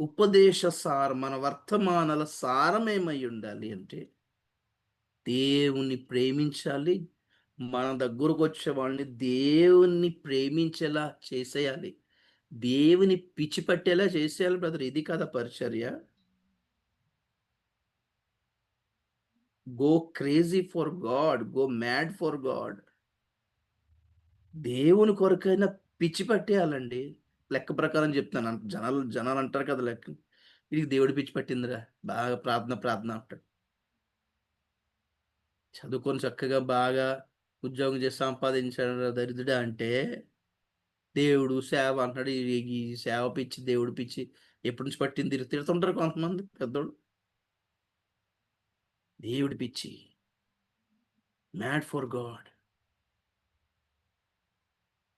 ఉపదేశ సారం మన వర్తమానాల సారం ఏమై ఉండాలి అంటే దేవుణ్ణి ప్రేమించాలి. మన దగ్గరకు వచ్చే వాళ్ళని దేవుణ్ణి ప్రేమించేలా చేసేయాలి. దేవుని పిచ్చి పట్టేలా చేసేయాలి బ్రదర్. ఇది కదా పరిచర్య. Go crazy for God go mad for God దేవుని కొరకైనా పిచ్చి పట్టేయాలండి. లెక్క ప్రకారం చెప్తాను. అంట- జనాలు జనాలు అంటారు కదా లెక్క. వీడికి దేవుడి పిచ్చి పట్టిందిరా. బాగా ప్రార్థన ప్రార్థన అంటాడు. చదువుకొని చక్కగా బాగా ఉద్యోగం చేసి సంపాదించాడు దరిద్రుడా అంటే దేవుడు సేవ అంటాడు ఈ సేవ పిచ్చి దేవుడు పిచ్చి ఎప్పటి నుంచి పట్టింది? తిరు- తిడుతుంటారు కొంతమంది పెద్దోడు దేవుడి పిచ్చి. Mad for God.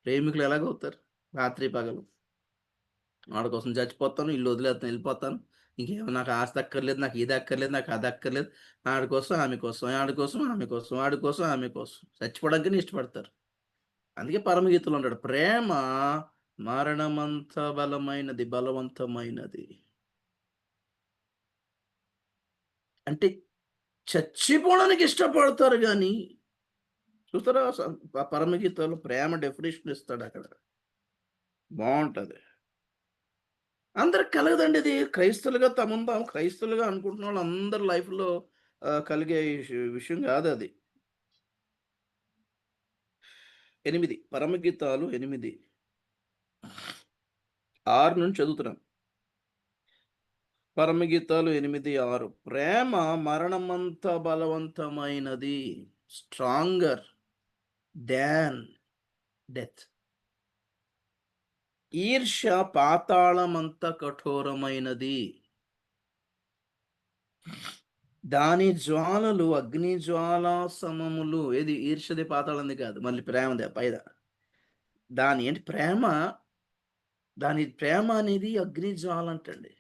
ప్రేమికులు ఎలాగవుతారు? రాత్రి పగలు. వాడి కోసం చచ్చిపోతాను ఇల్లు వదిలేస్తాను వెళ్ళిపోతాను. ఇంకేమో నాకు ఆస్తి అక్కర్లేదు నాకు ఇది అక్కర్లేదు నాకు అది అక్కర్లేదు. ఆడి కోసం ఆమె కోసం ఆడి కోసం ఆమె కోసం ఆడి కోసం ఆమె కోసం. చచ్చిపోవడానికి ఇష్టపడతారు. అందుకే పరమగీతలు ఉంటాడు ప్రేమ మరణమంత బలమైనది బలవంతమైనది. అంటే చచ్చిపోవడానికి ఇష్టపడతారు కానీ చూస్తారా స- పరమగీతలో ప్రేమ డెఫినేషన్ ఇస్తాడు అక్కడ. బాగుంటుంది. అందరికి కలగదండి ఇది క్రైస్తవులుగా తమందాం క్రైస్తవులుగా అనుకుంటున్న వాళ్ళు అందరి లైఫ్లో కలిగే విషయం కాదు అది. ఎనిమిది పరమగీతాలు ఎనిమిది. ఆరు నుంచి చదువుతున్నాం పరమగీతాలు ఎనిమిది ఆరు. ప్రేమ మరణమంత బలవంతమైనది. Stronger than death. ఈర్ష్య పాతాళమంత కఠోరమైనది. దాని జ్వాలలు అగ్ని జ్వాల సమములు ఏది? ఈర్ష్యది పాతాళంది కాదు. మళ్ళీ ప్రేమదే పైద. దాని ఏంటి? ప్రేమ దాని ప్రేమ అనేది అగ్ని జ్వాల అంటండి.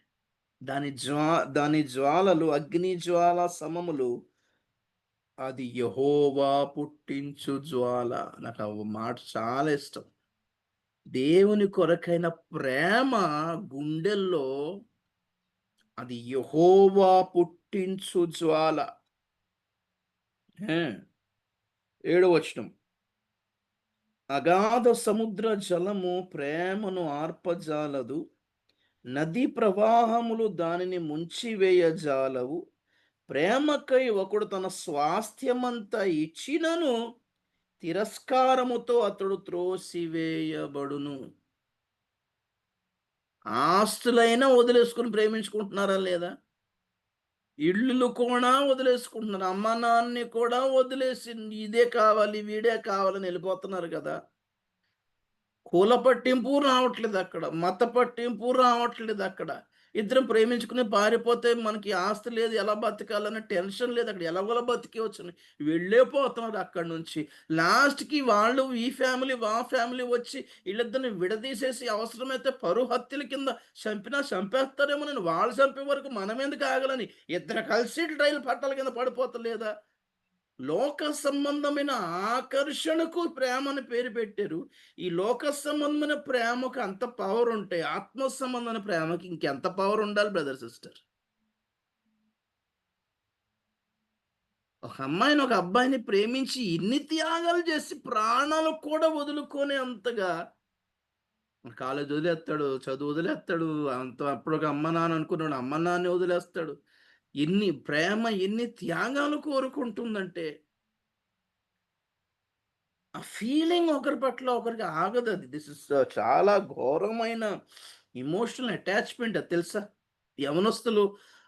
దాని జ్వా దాని జ్వాలలు అగ్ని జ్వాల సమములు అది యహోవా పుట్టించు జ్వాల. నాకు ఆ మాట చాలా ఇష్టం. దేవుని కొరకైన ప్రేమ గుండెల్లో అది యహోవా పుట్టించు జ్వాల. ఏ, ఏడో వచనం. అగాధ సముద్ర జలము ప్రేమను ఆర్పజాలదు నదీ ప్రవాహములు దానిని ముంచివేయజాలవు. ప్రేమకై ఒకడు తన స్వాస్థ్యమంతా ఇచ్చినను తిరస్కారముతో అతడు త్రోసివేయబడును. ఆస్తులైనా వదిలేసుకుని ప్రేమించుకుంటున్నారా లేదా? ఇళ్ళు కూడా వదిలేసుకుంటున్నారు. అమ్మ నాన్నని కూడా వదిలేసి ఇదే కావాలి వీడే కావాలని వెళ్ళిపోతున్నారు కదా. కుల పట్టింపు రావట్లేదు అక్కడ. మత పట్టింపు రావట్లేదు అక్కడ. ఇద్దరం ప్రేమించుకుని పారిపోతే మనకి ఆస్తి లేదు ఎలా బతకాలన్న టెన్షన్ లేదు అక్కడ ఎలాగోలా బతికేవచ్చు వెళ్ళే పోతున్నారు అక్కడి నుంచి. లాస్ట్కి వాళ్ళు ఈ ఫ్యామిలీ వా ఫ్యామిలీ వచ్చి వీళ్ళిద్దరిని విడదీసేసి అవసరమైతే పరువు హత్యల కింద చంపినా చంపేస్తారేమో నేను వాళ్ళు చంపే వరకు మనం ఎందుకు ఆగలని? ఇద్దరు కలిసి రైలు పట్టాల కింద పడిపోతలేదా? లోక సంబంధమైన ఆకర్షణకు ప్రేమని పేరు పెట్టారు. ఈ లోక సంబంధమైన ప్రేమకు అంత పవర్ ఉంటే ఆత్మ సంబంధమైన ప్రేమకి ఇంకెంత పవర్ ఉండాలి బ్రదర్ సిస్టర్ ఒక అమ్మాయిని ఒక అబ్బాయిని ప్రేమించి ఇన్ని త్యాగాలు చేసి ప్రాణాలు కూడా వదులుకొనే అంతగా కాలేజ్ వదిలేస్తాడు చదువు వదిలేస్తాడు అంత అప్పుడు ఒక అమ్మ నాన్న అనుకున్నాడు అమ్మ నాన్న వదిలేస్తాడు. ఎన్ని ప్రేమ ఎన్ని త్యాగాలు కోరుకుంటుందంటే ఆ ఫీలింగ్ ఒకరి పట్ల ఒకరికి ఆగదు అది. దిస్ ఇస్ uh, చాలా ఘోరమైన ఇమోషనల్ అటాచ్మెంట్ అది తెలుసా? యవనస్తులు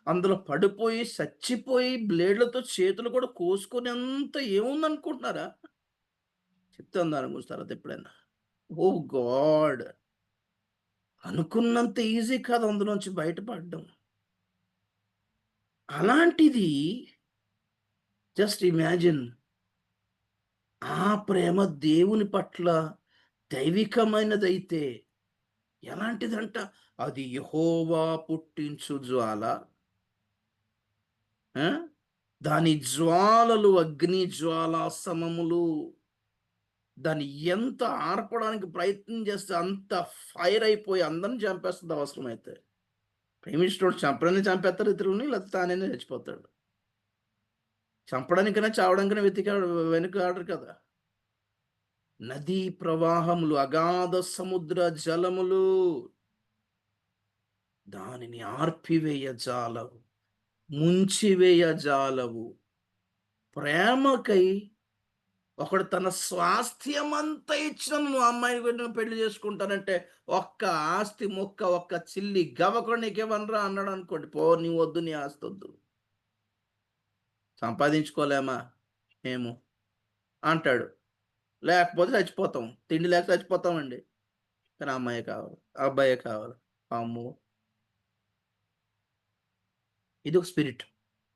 అందులో పడిపోయి చచ్చిపోయి బ్లేడ్లతో చేతులు కూడా కోసుకునేంత ఏముందనుకుంటున్నారా? చెప్తాను దాని గురించి తర్వాత ఎప్పుడైనా. ఓ గాడ్! అనుకున్నంత ఈజీ కాదు అందులోంచి బయటపడడం. అలాంటిది జస్ట్ ఇమాజిన్. ఆ ప్రేమ దేవుని పట్ల దైవికమైనదైతే ఎలాంటిదంట? అది యహోవా పుట్టించు జ్వాల. దాని జ్వాలలు అగ్ని జ్వాల సమములు దాన్ని ఎంత ఆర్పడానికి ప్రయత్నం చేస్తే అంత ఫైర్ అయిపోయి అందరిని చంపేస్తుంది అవసరమైతే. ప్రేమించినోడు చంపడానికి చంపేస్తారు ఇతరులని లేకపోతే తానైనా చచ్చిపోతాడు. చంపడానికైనా చావడానికైనా వెతికాడు వెనుక ఆడరు కదా. నదీ ప్రవాహములు అగాధ సముద్ర జలములు దానిని ఆర్పివేయ జాలవు ముంచివేయ జాలవు ప్రేమకై ఒకడు తన స్వాస్థ్యమంతా ఇచ్చిన నువ్వు అమ్మాయిని వెళ్ళి పెళ్ళి చేసుకుంటానంటే ఒక్క ఆస్తి మొక్క ఒక్క చిల్లి గవకొని నీకేమనరా అన్నాడు అనుకోండి. పో నీ వద్దు నీ ఆస్తి వద్దు. సంపాదించుకోలేమా? ఏమో అంటాడు. లేకపోతే చచ్చిపోతాం. తిండి లేక చచ్చిపోతామండి. కానీ అమ్మాయి కావాలి. అబ్బాయే కావాలి. అమ్మో. ఇది ఒక స్పిరిట్.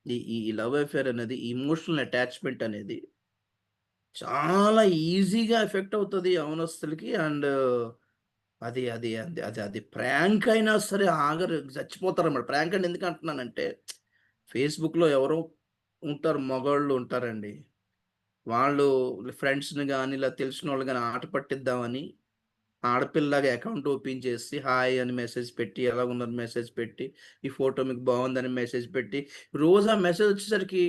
ఈ ఈ లవ్ అఫేర్ అనేది ఇమోషనల్ అటాచ్మెంట్ అనేది చాలా ఈజీగా ఎఫెక్ట్ అవుతుంది యవనస్తులకి అండ్ అది అది అది అది అది ప్రాంక్ అయినా సరే ఆగరు చచ్చిపోతారు అన్నమాట. ప్రాంక్ అని ఎందుకు అంటున్నానంటే ఫేస్బుక్లో ఎవరో ఉంటారు మగవాళ్ళు ఉంటారండి. వాళ్ళు ఫ్రెండ్స్ని కానీ ఇలా తెలిసిన వాళ్ళు కానీ ఆట పట్టిద్దామని ఆడపిల్లగా అకౌంట్ ఓపెన్ చేసి హాయ్ అని మెసేజ్ పెట్టి ఎలా ఉన్నారు మెసేజ్ పెట్టి ఈ ఫోటో మీకు బాగుందని మెసేజ్ పెట్టి రోజు ఆ మెసేజ్ వచ్చేసరికి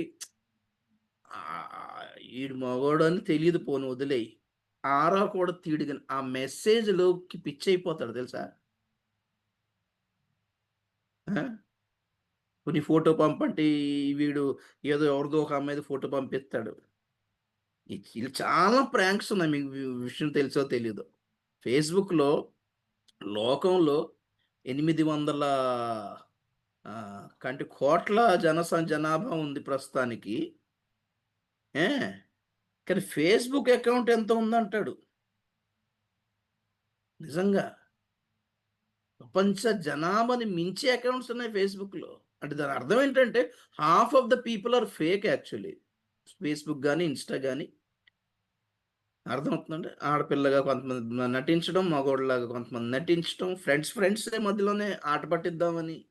వీడు ఈడు మగోడు అని తెలియదు పోను వదిలేయి. ఆరా కూడా తీడు కానీ ఆ మెసేజ్లోకి పిచ్చి అయిపోతాడు తెలుసా? కొన్ని ఫోటో పంపంటే వీడు ఏదో ఎవరిదో ఒక అమ్మాయి ఫోటో పంపిస్తాడు. వీళ్ళు చాలా ప్రాంక్స్ ఉన్నాయి మీకు విషయం తెలుసో తెలియదు ఫేస్బుక్లో లోకంలో ఎనిమిది వందల కంటి కంటే కోట్ల జనస జనాభా ఉంది ప్రస్తుతానికి. ఏ? కానీ ఫేస్బుక్ అకౌంట్ ఎంత ఉందంటాడు? నిజంగా. ప్రపంచ జనాభాని మించి అకౌంట్స్ ఉన్నాయి ఫేస్బుక్లో. అంటే దాని అర్థం ఏంటంటే half of the people are fake actually. Facebook కానీ ఇన్స్టా కానీ అర్థమవుతుందండి ఆడపిల్లగా కొంతమంది నటించడం మగోళ్ళలాగా కొంతమంది నటించడం ఫ్రెండ్స్ ఫ్రెండ్స్ మధ్యలోనే ఆట పట్టిద్దామని.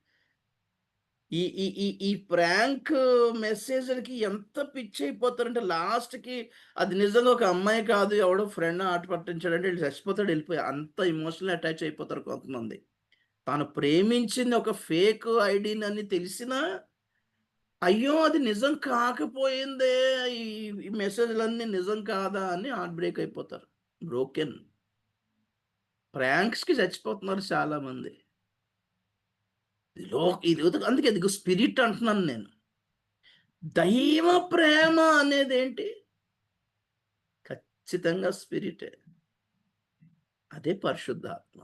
ఈ ఈ ఈ ఈ ప్రాంక్ మెసేజ్లకి ఎంత పిచ్చి అయిపోతారంటే లాస్ట్కి అది నిజంగా ఒక అమ్మాయి కాదు ఎవడో ఫ్రెండ్ ఆట పట్టించాడంటే వీళ్ళు చచ్చిపోతాడు వెళ్ళిపోయి అంత ఇమోషనల్ అటాచ్ అయిపోతారు కొంతమంది. తాను ప్రేమించింది ఒక ఫేక్ ఐడిని అని తెలిసినా అయ్యో అది నిజం కాకపోయిందే ఈ మెసేజ్లన్నీ నిజం కాదా అని హార్ట్ బ్రేక్ అయిపోతారు. బ్రోకెన్ ప్రాంక్స్కి చచ్చిపోతున్నారు చాలామంది. మంది లో ఇది అందుకే ఇది స్పిరిట్ అంటున్నాను నేను. దైవ ప్రేమ అనేది ఏంటి ఖచ్చితంగా స్పిరిటే. అదే పరిశుద్ధాత్మ.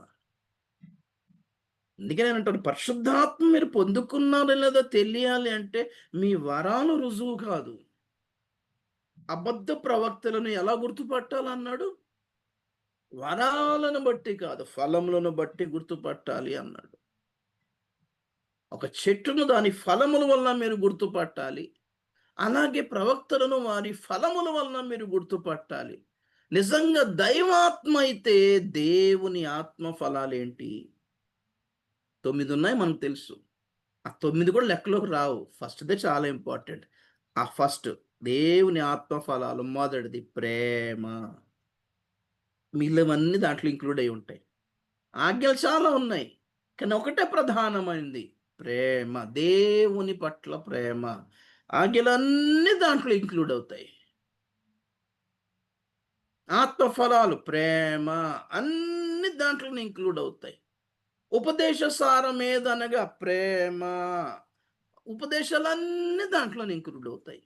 అందుకే నేను అంటాను పరిశుద్ధాత్మ మీరు పొందుకున్నారో లేదో తెలియాలి అంటే మీ వరాలు రుజువు కాదు. అబద్ధ ప్రవక్తలను ఎలా గుర్తుపట్టాలన్నాడు? వరాలను బట్టి కాదు ఫలములను బట్టి గుర్తుపట్టాలి అన్నాడు. ఒక చెట్టును దాని ఫలముల వల్ల మీరు గుర్తుపట్టాలి. అలాగే ప్రవక్తలను వారి ఫలముల వలన మీరు గుర్తుపట్టాలి. నిజంగా దైవాత్మ అయితే దేవుని ఆత్మ ఫలాలేంటి? తొమ్మిది ఉన్నాయి మనకు తెలుసు. ఆ తొమ్మిది కూడా లెక్కలోకి రావు. ఫస్ట్దే చాలా ఇంపార్టెంట్. ఆ ఫస్ట్ దేవుని ఆత్మ ఫలాలు మొదటిది ప్రేమ. మిగిలినవన్నీ దాంట్లో ఇంక్లూడ్ అయి ఉంటాయి. ఆజ్ఞలు చాలా ఉన్నాయి. కానీ ఒకటే ప్రధానమైనది ప్రేమ దేవుని పట్ల ప్రేమ. ఆజ్ఞలన్నీ దాంట్లో ఇంక్లూడ్ అవుతాయి. ఆత్మఫలాలు ప్రేమ అన్ని దాంట్లో ఇంక్లూడ్ అవుతాయి. ఉపదేశ సారం ఏదనగా ప్రేమ ఉపదేశాలన్నీ దాంట్లో ఇంక్లూడ్ అవుతాయి.